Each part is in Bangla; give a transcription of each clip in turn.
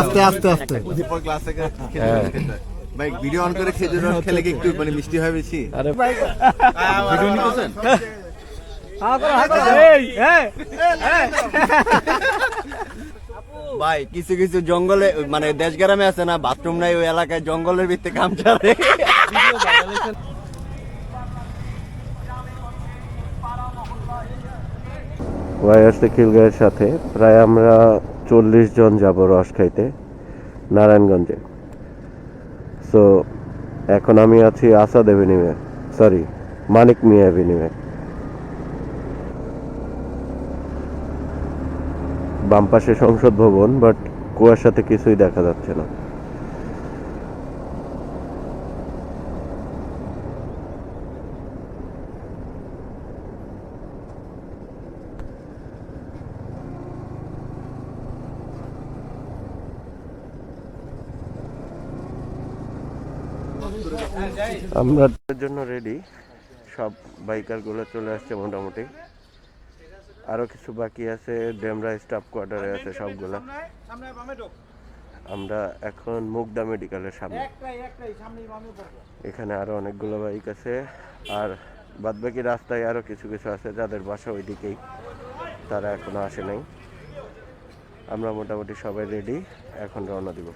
আস্তে আস্তে আস্তে। দীপক ভাই ভিডিও অন করে খেজুর রস খেলে কি একটু মানে মিষ্টি হয় বেশি? আরে ভিডিও নিতেছেন ভাই কিছু কিছু জঙ্গলে মানে দেশ গ্রামে আছে না বাথরুম নাই ওই এলাকায় জঙ্গলের ভিতরে কাম চলে। ওয়াইআরসি খিলগাঁয়ের সাথে। প্রায় আমরা চল্লিশ জন যাব রস খাইতে নারায়ণগঞ্জে। সো এখন আমি আছি আসাদ এভিনিউয়ে। সরি মানিক মিয়া এভিনিউয়ে। বাম পাশে সংসদ ভবন বাট কুয়াশাতে কিছুই দেখা যাচ্ছে না। আমরা জন্য রেডি সব বাইকারগুলো চলে আসছে মোটামুটি। আরও কিছু বাকি আছে, ডেমরা স্টাফ কোয়ার্টারে আছে সবগুলা। আমরা এখন মুগদা মেডিকেলের সামনে। এখানে আরও অনেকগুলো বাইক আছে। আর বাদবাকি রাস্তায় আরও কিছু কিছু আছে যাদের বাসা ওইদিকেই। তারা এখনও আসে নাই। আমরা মোটামুটি সবাই রেডি এখন রওনা দিব।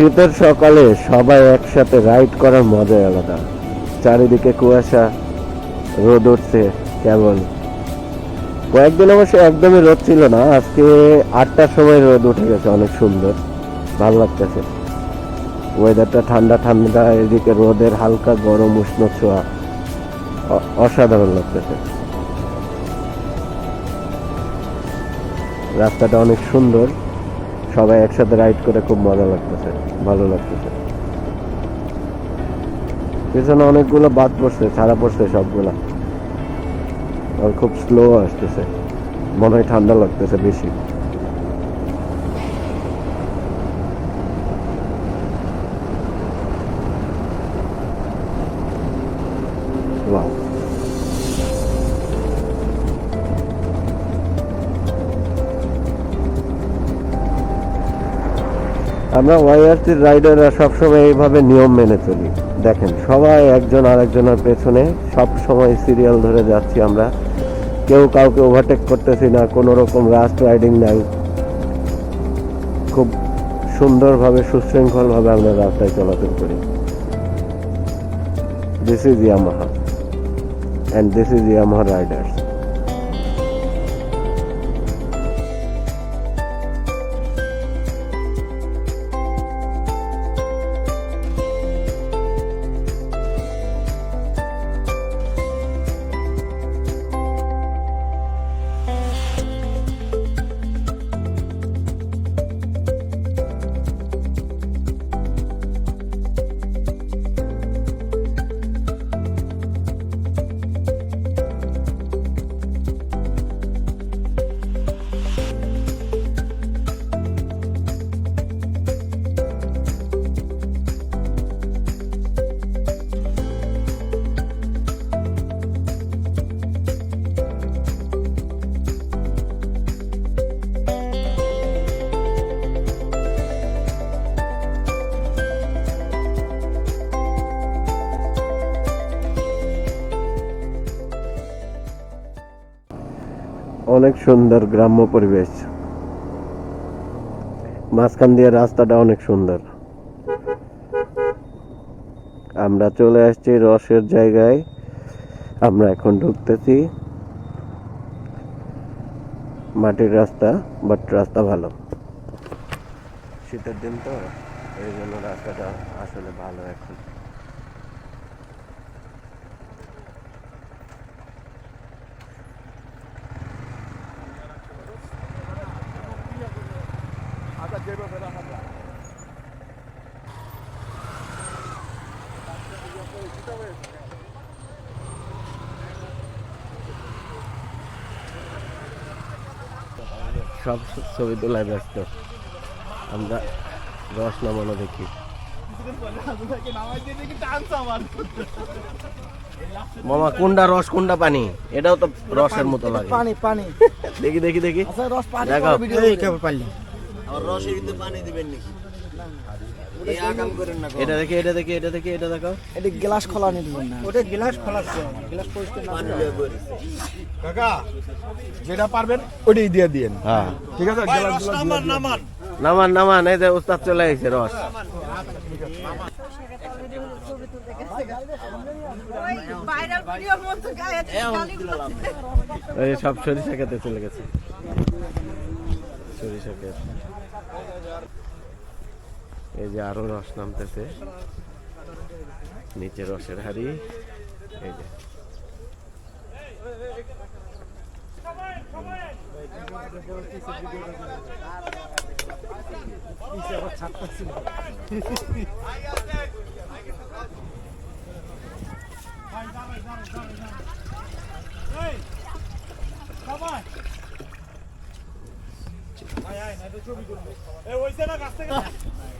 শীতের সকালে সবাই একসাথে রাইড করার মজাই আলাদা। চারিদিকে কুয়াশা, রোদ উঠছে কেবল। কয়েকদিন অবশ্য একদমই রোদ ছিল না, আজকে আটটার সময় রোদ উঠে গেছে, অনেক সুন্দর, ভালো লাগতেছে। ওয়েদারটা ঠান্ডা ঠান্ডা, এদিকে রোদের হালকা গরম, উষ্ণ ছোঁয়া অসাধারণ লাগতেছে। রাস্তাটা অনেক সুন্দর। সবাই একসাথে রাইড করে খুব মজা লাগতেছে, ভালো লাগতেছে। পিছনে অনেকগুলো বাদ পড়ছে ছাড়া পড়ছে সবগুলা। আর খুব স্লো আসতেছে, মনে হয় ঠান্ডা লাগতেছে বেশি। আমরা ওয়াইআরসির রাইডাররা সবসময় এইভাবে নিয়ম মেনে চলি। দেখেন, সবাই একজন আরেকজনের পেছনে সব সময় সিরিয়াল ধরে যাচ্ছি আমরা। কেউ কাউকে ওভারটেক করতেছি না কোনো রকম রাস্ট রাইডিং নাই। খুব সুন্দরভাবে, সুশৃঙ্খলভাবে আমরা রাস্তায় চলাচল করি। This is Yamaha and this is Yamaha riders অনেক সুন্দর গ্রাম্য পরিবেশ। মাঝখান দিয়ে রাস্তাটা অনেক সুন্দর। আমরা চলে আসছি রসের জায়গায়। আমরা এখন ঢুকতেছি। মাটির রাস্তা বাট রাস্তা ভালো। শীতের দিন তো, এই জন্য রাস্তাটা আসলে ভালো এখন। সব ছবি তোলায় ব্যস্ত আমরা রস নামানো দেখি। মামা কোনটা রস কোনটা পানি? এটাও তো রসের মতো লাগে। পানি পানি। দেখি দেখি দেখি। আচ্ছা রস পানি দেখাও। কেমন পারলি আমার ভিতরে পানি দিবেন নাকি? এটা দেখি এটা দেখি এটা দেখি এটা দেখো এটা গ্লাস খোলা নিয়ে দিবেন না। ওটা গ্লাস খোলা গ্লাস পরিষ্কার না। কাকা যেটা পারবেন ওটাই দিয়ে দিয়েন। হ্যাঁ। ঠিক আছে? গ্লাস দিয়ে দিয়েন। নামান। নামান এই যে উস্তাদ চলে এসেছে রস। ভাইরাল ভিডিওর মতো গায়ে গালিগুলো এই সব সরিষা খেতে চলে গেছে। সরিষা ক্ষেত এই যে আরও রস নামতেছে নিচে রসের হাড়ি এই যে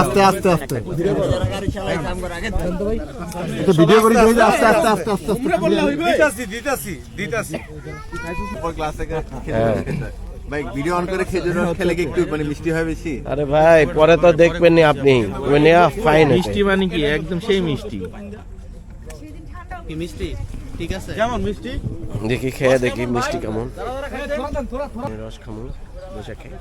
আস্তে আস্তে আস্তে। ভিডিও করে আস্তে আস্তে আস্তে আস্তে আস্তে। দিতাছি দিতাছি দিতাছি। ক্লাসে হ্যাঁ। ভাই ভিডিও অন করে খেজুর রস খেলে কি একটু মানে মিষ্টি হয় বেশি? আরে ভাই পরে তো দেখবেন নি আপনি ফাইন মিষ্টি মানে কি? একদম সেই মিষ্টি? কেমন মিষ্টি? দেখি খেয়ে দেখি মিষ্টি কেমন। রস খামুন বসে খেয়ে।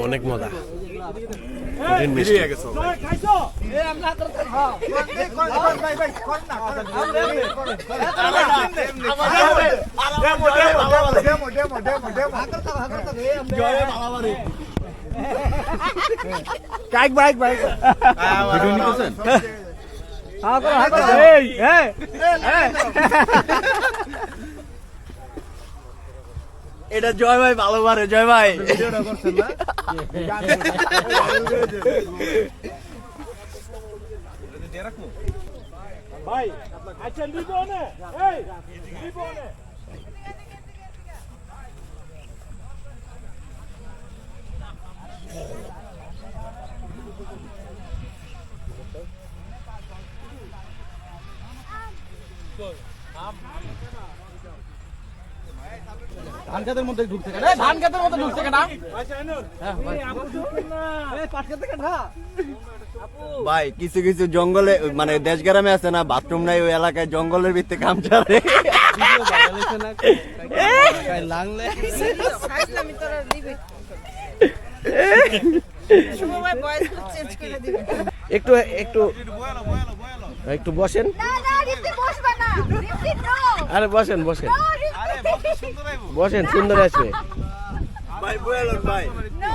অনেক মজা কঠিন মিষ্টি বাইক বাইক বাইক ভিডিও নিতেছেন হ্যাঁ করো হ্যাঁ করো এই এই এটা জয় ভাই ভালো পারে জয় ভাই। কেন এই ধান খেতের মধ্যে ঢুকছে কেন? হ্যাঁ, ভাই। এই পাট কেন ভাই কিছু কিছু জঙ্গলে মানে দেশ গ্রামে আছে না বাথরুম নাই ওই এলাকায় জঙ্গলের ভিত্তি কাম চলে। একটু একটু একটু বসেন। না না রিপ্তি বসবা না। রিপ্তি নো আরে বসেন বসেন। বসেন সুন্দর আসবে। ভাই বলেন ভাই। নো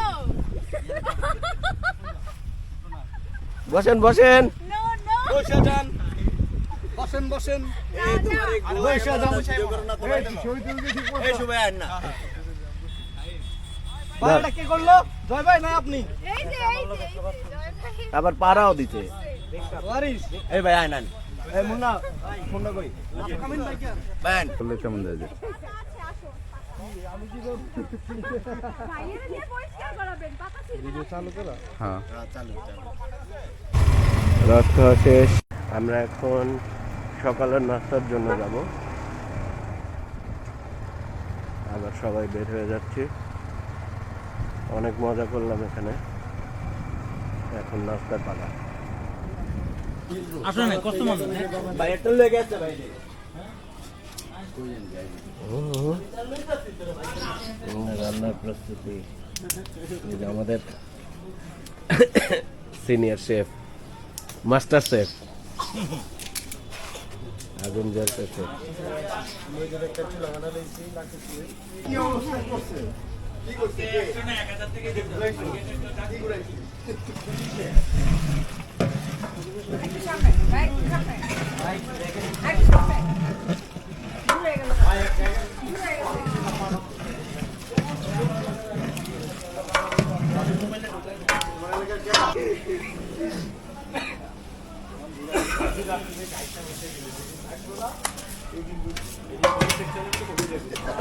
বসেন বসেন। নো নো বসেন বসেন। এই তোমার এই গোলায় ভিডিও করো না তো ভাই। এই শুভাই আয় না। ভাই এটা কে করল? জয় ভাই না আপনি? এই যে এই যে এই যে, জয় ভাই। আবার পাড়াও দিতে। এই ভাই আয় মুন্না কই ভাই কেমন যায়। হ্যাঁ। রথ শেষ। আমরা এখন সকালের নাস্তার জন্য যাব। আবার সবাই বের হয়ে যাচ্ছি। অনেক মজা করলাম এখানে। এখন নাস্তার পালা। আসলে কষ্ট মনে একটা লেগে আছে ভাই রান্নার প্রস্তুতি আমাদের সিনিয়র শেফ মাস্টার শেফ আগুন জ্বলতেছে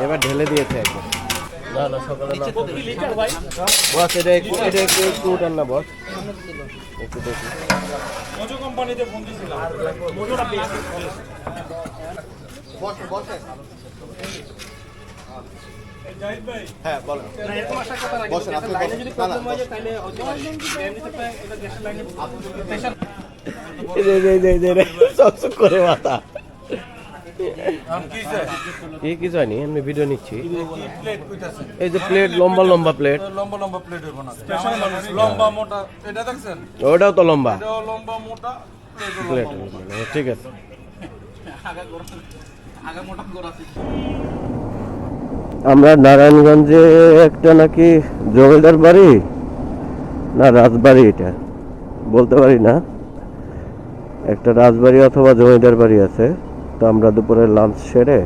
এবার ঢেলে দিয়েছে একদম। না না সকালে না বস এটা একটু এটা একটু একটু উঠান না বস। একটু দেখি। হ্যাঁ বলেন বসেন আপনি বসেন। না, না, বসেন। এই যে, এই যে, এই যে, এই যে, চকচক করে মাথা। এই কিছু হয়নি আমি ভিডিও নিচ্ছি। এই যে প্লেট লম্বা লম্বা প্লেট লম্বা লম্বা প্লেট লম্বা মোটা। এটা দেখছেন? ওটাও তো লম্বা। লম্বা মোটা প্লেট ঠিক আছে। আগে মোটা গোড়া আমরা নারায়ণগঞ্জে একটা নাকি জমিদার বাড়ি? না, রাজবাড়ি এটা। বলতে পারি না। একটা রাজবাড়ি অথবা জমিদার বাড়ি আছে। তো আমরা দুপুরে লাঞ্চ সেরে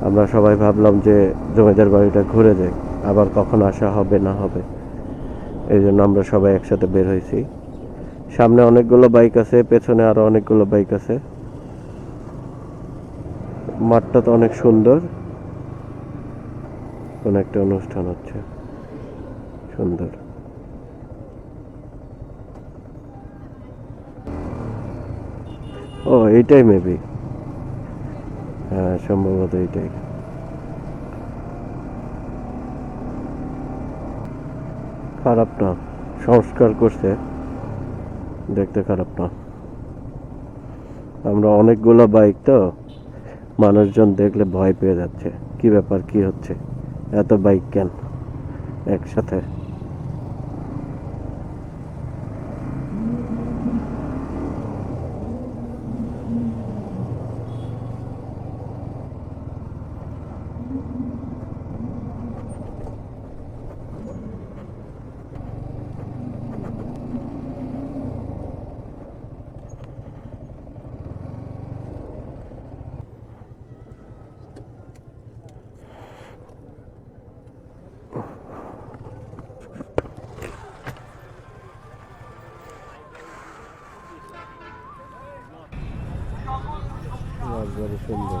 আমরা সবাই ভাবলাম যে জমিদার বাড়িটা ঘুরে যাই। আবার কখন আসা হবে, না হবে। এই জন্য আমরা সবাই একসাথে বের হয়েছি। সামনে অনেকগুলো বাইক আছে, পেছনে আরও অনেকগুলো বাইক আছে। মাঠটা তো অনেক সুন্দর। কোন একটা অনুষ্ঠান হচ্ছে। সুন্দর। ও, এইটাই মেবি হ্যাঁ সম্ভবত এইটাই। খারাপ না, সংস্কার করছে। দেখতে খারাপ না। আমরা অনেকগুলো বাইক তো, মানুষজন দেখলে ভয় পেয়ে যাচ্ছে। কি ব্যাপার, কি হচ্ছে? এত বাইক কেন? একসাথে রাজবাড়ি সুন্দর